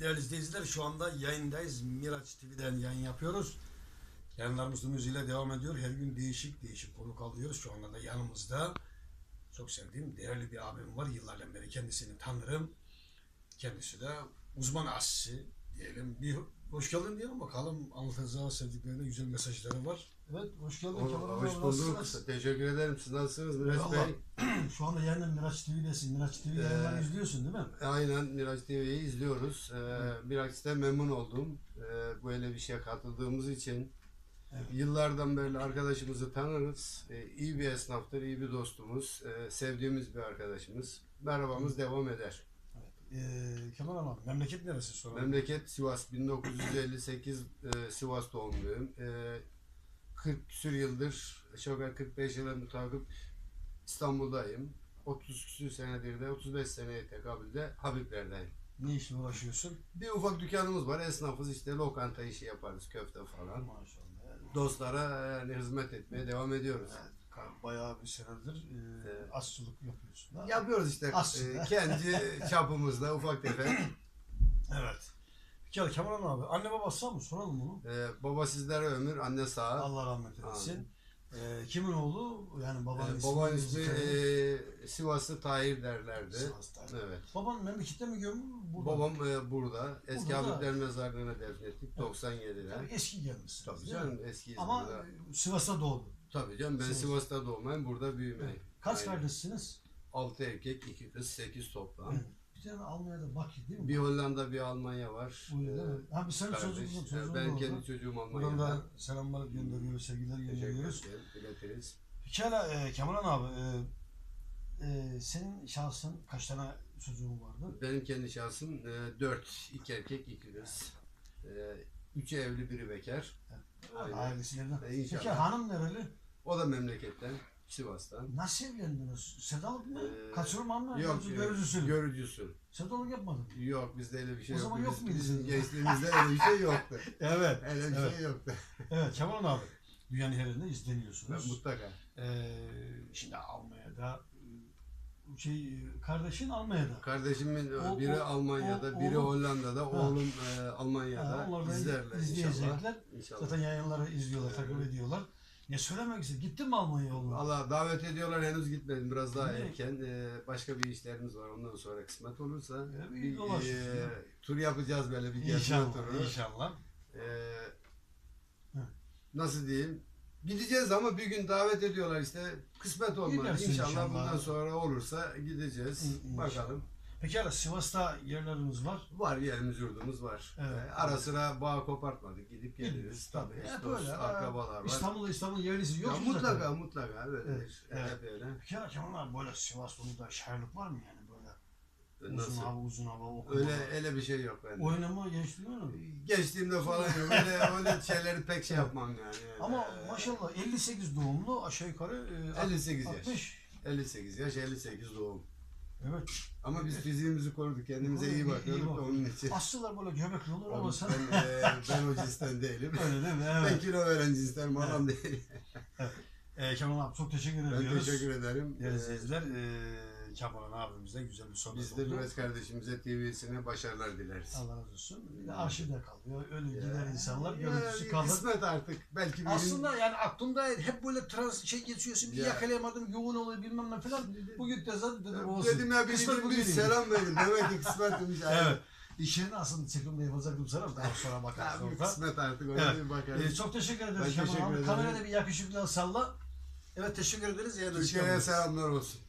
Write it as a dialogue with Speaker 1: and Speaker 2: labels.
Speaker 1: Değerli izleyiciler şu anda yayındayız. Miraç TV'den yayın yapıyoruz. Yayınlarımız tüm hızıyla devam ediyor. Her gün değişik değişik konuk alıyoruz. Şu anda da yanımızda çok sevdiğim değerli bir abim var. Yıllardan beri kendisini tanırım. Kendisi de uzman aşçı diyelim. Bir hoş geldin diyelim bakalım. Anlatacağı sevdiklerine güzel mesajları var. Evet hoş geldin. Kemal abi,
Speaker 2: Hoş bulduk. Teşekkür ederim. Siz nasılsınız Miraç Bey?
Speaker 1: Şu anda yayında Miraç TV'desin. Miraç TV
Speaker 2: Ee,
Speaker 1: yayınlarını izliyorsun değil mi?
Speaker 2: Aynen Miraç TV'yi izliyoruz. Ee, Miraç'ta memnun oldum. Ee, böyle bir şeye katıldığımız için.
Speaker 1: Evet.
Speaker 2: Yıllardan beri arkadaşımızı tanırız. Ee, iyi bir esnaftır, iyi bir dostumuz. Ee, sevdiğimiz bir arkadaşımız. Merhabamız devam eder.
Speaker 1: Ee, Kemal abi memleket neresi soralım?
Speaker 2: Memleket Sivas 1958 e, Sivas doğumluyum. E, 40 küsür yıldır, aşağı yukarı 45 yıla mutabık İstanbul'dayım. 30 küsür senedir de 35 seneye tekabülde Habibler'deyim.
Speaker 1: Ne işle uğraşıyorsun?
Speaker 2: Bir ufak dükkanımız var. Esnafız işte lokanta işi yaparız. Köfte falan.
Speaker 1: Maşallah.
Speaker 2: Dostlara yani hizmet etmeye devam ediyoruz.
Speaker 1: ka- bayağı bir senedir e,
Speaker 2: Evet.
Speaker 1: aşçılık yapıyorsun. ha?
Speaker 2: Yapıyoruz işte
Speaker 1: Aslında.
Speaker 2: e, kendi çapımızda ufak tefek.
Speaker 1: Evet. Kere Kemal abi anne babası mı? Soralım bunu.
Speaker 2: E, baba sizlere ömür, anne sağ.
Speaker 1: Allah rahmet eylesin. Ee, kimin oğlu? Yani babanın
Speaker 2: Ee,
Speaker 1: ismi. Zikredin.
Speaker 2: e, Sivaslı Tahir derlerdi.
Speaker 1: Sivas'ta.
Speaker 2: Evet.
Speaker 1: Baban memlekette mi gömülü? Burada.
Speaker 2: Babam e, burada. Eski
Speaker 1: Burada da-
Speaker 2: Habibler Mezarlığı'na defnettik 97'de.
Speaker 1: Yani eski gelmişsin.
Speaker 2: Tabii canım eski
Speaker 1: Ama
Speaker 2: burada.
Speaker 1: e, Sivas'ta doğdu.
Speaker 2: Tabii canım ben
Speaker 1: Sivas.
Speaker 2: Sivas'ta doğmayım burada büyümeyim.
Speaker 1: Kaç kardeşsiniz?
Speaker 2: 6 erkek 2 kız 8 toplam.
Speaker 1: Evet. Bir tane Almanya'da Baki değil mi?
Speaker 2: Bir Hollanda bir Almanya var.
Speaker 1: Öyle değil mi?
Speaker 2: Ee,
Speaker 1: Ha bir senin çocuğun, çocuğun
Speaker 2: ben
Speaker 1: da
Speaker 2: kendi
Speaker 1: orada.
Speaker 2: çocuğum
Speaker 1: Buradan
Speaker 2: Almanya'da.
Speaker 1: da selamlar gönderiyoruz, sevgiler gönderiyoruz.
Speaker 2: ederim. İletiriz.
Speaker 1: Pekala e, Kemal abi, e, e, senin şahsın kaç tane çocuğun vardı?
Speaker 2: Benim kendi şahsım 4. 2 erkek 2 kız. 3 evli biri bekar. Aynen.
Speaker 1: Ailesinden.
Speaker 2: E, inşallah.
Speaker 1: Peki hanım nereli?
Speaker 2: O da memleketten. Sivas'tan.
Speaker 1: Nasıl evlendiniz? Sedalık mı?
Speaker 2: Ee,
Speaker 1: Kaçırma mı?
Speaker 2: Yok,
Speaker 1: Yoksa görücüsün.
Speaker 2: görücüsü.
Speaker 1: Sedalık yapmadın.
Speaker 2: Yok bizde öyle bir şey
Speaker 1: O
Speaker 2: yok.
Speaker 1: zaman yok muydu sizin?
Speaker 2: gençliğimizde öyle bir şey yoktu.
Speaker 1: Evet.
Speaker 2: Öyle bir
Speaker 1: Evet.
Speaker 2: şey yoktu.
Speaker 1: Evet Kemal abi. Dünyanın her yerinde
Speaker 2: Ben
Speaker 1: izleniyorsunuz.
Speaker 2: mutlaka.
Speaker 1: Ee, şimdi Almanya'da e, şey e, kardeşin Almanya'da.
Speaker 2: Kardeşimin
Speaker 1: O-
Speaker 2: biri
Speaker 1: o-
Speaker 2: Almanya'da,
Speaker 1: o-
Speaker 2: biri
Speaker 1: oğlum-
Speaker 2: Hollanda'da,
Speaker 1: Ha.
Speaker 2: oğlum e, Almanya'da.
Speaker 1: Ha,
Speaker 2: izlerler
Speaker 1: izleyecekler.
Speaker 2: İnşallah.
Speaker 1: Zaten yayınları izliyorlar, takip
Speaker 2: Evet.
Speaker 1: ediyorlar. Ne söylemek istedim? Gittin mi Almanya'ya oğlum?
Speaker 2: Allah davet ediyorlar henüz gitmedim biraz daha
Speaker 1: Niye?
Speaker 2: erken. E, başka bir işlerimiz var ondan sonra kısmet olursa
Speaker 1: Ya bir
Speaker 2: bir
Speaker 1: dolaşırız
Speaker 2: e,
Speaker 1: ya.
Speaker 2: tur yapacağız böyle bir gezme
Speaker 1: İnşallah,
Speaker 2: turu.
Speaker 1: inşallah.
Speaker 2: E,
Speaker 1: Hı.
Speaker 2: nasıl diyeyim? Gideceğiz ama bir gün davet ediyorlar işte kısmet olmadı.
Speaker 1: Gidersin
Speaker 2: İnşallah,
Speaker 1: inşallah.
Speaker 2: bundan sonra olursa gideceğiz.
Speaker 1: İn- inşallah.
Speaker 2: Bakalım.
Speaker 1: Peki hala Sivas'ta yerlerimiz var.
Speaker 2: Var yerimiz yurdumuz var.
Speaker 1: Evet.
Speaker 2: Ee, ara sıra bağ kopartmadık gidip geliriz. Tabii. eş dost, akrabalar var.
Speaker 1: İstanbul'da İstanbul yerlisi yok
Speaker 2: ya
Speaker 1: mu
Speaker 2: mutlaka
Speaker 1: zaten?
Speaker 2: mutlaka öyledir.
Speaker 1: Evet,
Speaker 2: Evet. Hep öyle.
Speaker 1: Peki hala Kemal böyle Sivas Uludağ şairlik var mı yani böyle? Uzun
Speaker 2: Nasıl?
Speaker 1: hava uzun hava okuma.
Speaker 2: Öyle öyle bir şey yok bende.
Speaker 1: Oynama gençliği var mı?
Speaker 2: Geçtiğimde falan yok. Öyle, öyle şeyleri pek şey yapmam yani. Öyle.
Speaker 1: Ama maşallah 58 doğumlu aşağı yukarı e,
Speaker 2: 58 yaş.
Speaker 1: 60.
Speaker 2: 58 yaş 58 doğum.
Speaker 1: Evet.
Speaker 2: Ama biz fiziğimizi koruduk. Kendimize
Speaker 1: İyi-
Speaker 2: bakıyorduk da onun için.
Speaker 1: Aslılar böyle göbekli olur ama sen
Speaker 2: ben, e, ben o cinsten değilim.
Speaker 1: öyle değil mi?
Speaker 2: Ben
Speaker 1: Evet.
Speaker 2: kilo veren cinsten adam değilim.
Speaker 1: Ee, Kemal abi çok teşekkür
Speaker 2: Ben
Speaker 1: ediyoruz.
Speaker 2: teşekkür ederim.
Speaker 1: Değerli
Speaker 2: Ee,
Speaker 1: izleyiciler, e, Kemal abimizle güzel bir sohbet
Speaker 2: Biz de
Speaker 1: oldu.
Speaker 2: Miraç kardeşimize TV'sine başarılar dileriz.
Speaker 1: Allah razı olsun. Bir de arşivde kalıyor. Öyle
Speaker 2: Ya,
Speaker 1: gider insanlar
Speaker 2: ya,
Speaker 1: görüntüsü kalır.
Speaker 2: Kısmet artık. Belki bir gün-
Speaker 1: Aslında yani aklımda hep böyle trans şey geçiyor. Şimdi
Speaker 2: Ya.
Speaker 1: yakalayamadım, yoğun oluyor bilmem ne falan. Bugün de zaten dedim
Speaker 2: Ya,
Speaker 1: olsun.
Speaker 2: Dedim ya bir,
Speaker 1: Kısmet
Speaker 2: bir, bir
Speaker 1: bugün.
Speaker 2: selam verin. Demek ki kısmetmiş.
Speaker 1: Evet. İşini aslında çekimde yapacaktım sana daha sonra
Speaker 2: Ya,
Speaker 1: bakarız
Speaker 2: bir
Speaker 1: orada.
Speaker 2: kısmet artık. Öyle
Speaker 1: Evet.
Speaker 2: bir bakarız.
Speaker 1: Ee, çok teşekkür ederiz
Speaker 2: Ben
Speaker 1: Kemal
Speaker 2: teşekkür
Speaker 1: abi.
Speaker 2: ederim.
Speaker 1: Kamerada bir yakışıklı salla. Evet teşekkür ederiz. Yani
Speaker 2: Türkiye'ye selamlar olsun.